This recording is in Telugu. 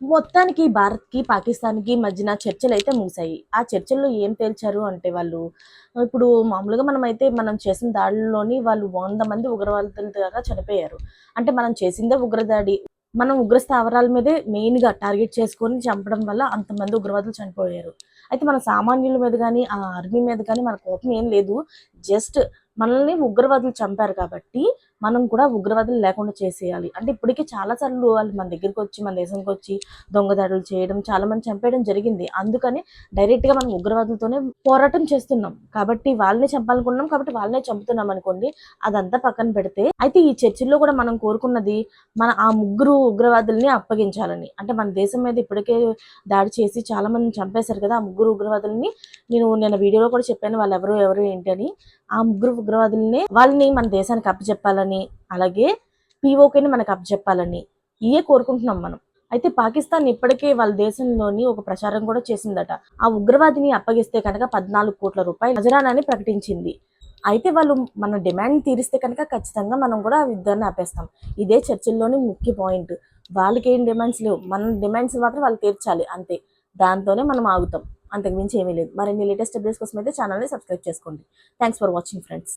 మొత్తానికి భారత్కి పాకిస్తాన్కి మధ్యన చర్చలు అయితే మూసాయి ఆ చర్చల్లో ఏం తేల్చారు అంటే వాళ్ళు ఇప్పుడు మామూలుగా మనం అయితే మనం చేసిన దాడిలోని వాళ్ళు వంద మంది ఉగ్రవాదులుగా చనిపోయారు. అంటే మనం చేసిందే ఉగ్రదాడి. మనం ఉగ్ర స్థావరాల మీదే మెయిన్గా టార్గెట్ చేసుకొని చంపడం వల్ల అంతమంది ఉగ్రవాదులు చనిపోయారు. అయితే మన సామాన్యుల మీద కానీ ఆ ఆర్మీ మీద కానీ మన కోపం ఏం లేదు. జస్ట్ మనల్ని ఉగ్రవాదులు చంపారు కాబట్టి మనం కూడా ఉగ్రవాదులు లేకుండా చేసేయాలి. అంటే ఇప్పటికీ చాలా సార్లు వాళ్ళు మన దగ్గరికి వచ్చి మన దేశంకి వచ్చి దొంగదాడులు చేయడం చాలా మంది చంపేయడం జరిగింది. అందుకని డైరెక్ట్గా మనం ఉగ్రవాదులతోనే పోరాటం చేస్తున్నాం. కాబట్టి వాళ్ళని చంపాలనుకున్నాం కాబట్టి వాళ్ళనే చంపుతున్నాం అనుకోండి అదంతా పక్కన పెడితే అయితే ఈ చర్చల్లో కూడా మనం కోరుకున్నది మన ఆ ముగ్గురు ఉగ్రవాదుల్ని అప్పగించాలని. అంటే మన దేశం మీద ఇప్పటికే దాడి చేసి చాలా మందిని చంపేశారు కదా ఆ ముగ్గురు ఉగ్రవాదుల్ని. నేను నేను వీడియోలో కూడా చెప్పాను వాళ్ళు ఎవరు ఎవరు ఏంటి అని. ఆ ముగ్గురు ఉగ్రవాదుల్ని వాళ్ళని మన దేశానికి అప్పచెప్పాలని అలాగే పీఓకేని మనకు అప్పచెప్పాలని ఇవే కోరుకుంటున్నాం మనం. అయితే పాకిస్తాన్ ఇప్పటికే వాళ్ళ దేశంలోని ఒక ప్రచారం కూడా చేసిందట. ఆ ఉగ్రవాదిని అప్పగిస్తే కనుక పద్నాలుగు కోట్ల రూపాయలు నజరానాన్ని ప్రకటించింది. అయితే వాళ్ళు మన డిమాండ్ తీరిస్తే కనుక ఖచ్చితంగా మనం కూడా ఆ యుద్ధాన్ని ఆపేస్తాం. ఇదే చర్చల్లోని ముఖ్య పాయింట్. వాళ్ళకి ఏం డిమాండ్స్ లేవు. మన డిమాండ్స్ మాత్రం వాళ్ళు తీర్చాలి. అంతే. దాంతోనే మనం ఆగుతాం. అంతకుమించి ఏమీ లేదు. మరిన్ని లేటెస్ట్ అప్డేట్స్ కోసం అయితే ఛానల్ని సబ్స్క్రైబ్ చేసుకోండి. Thanks for watching friends.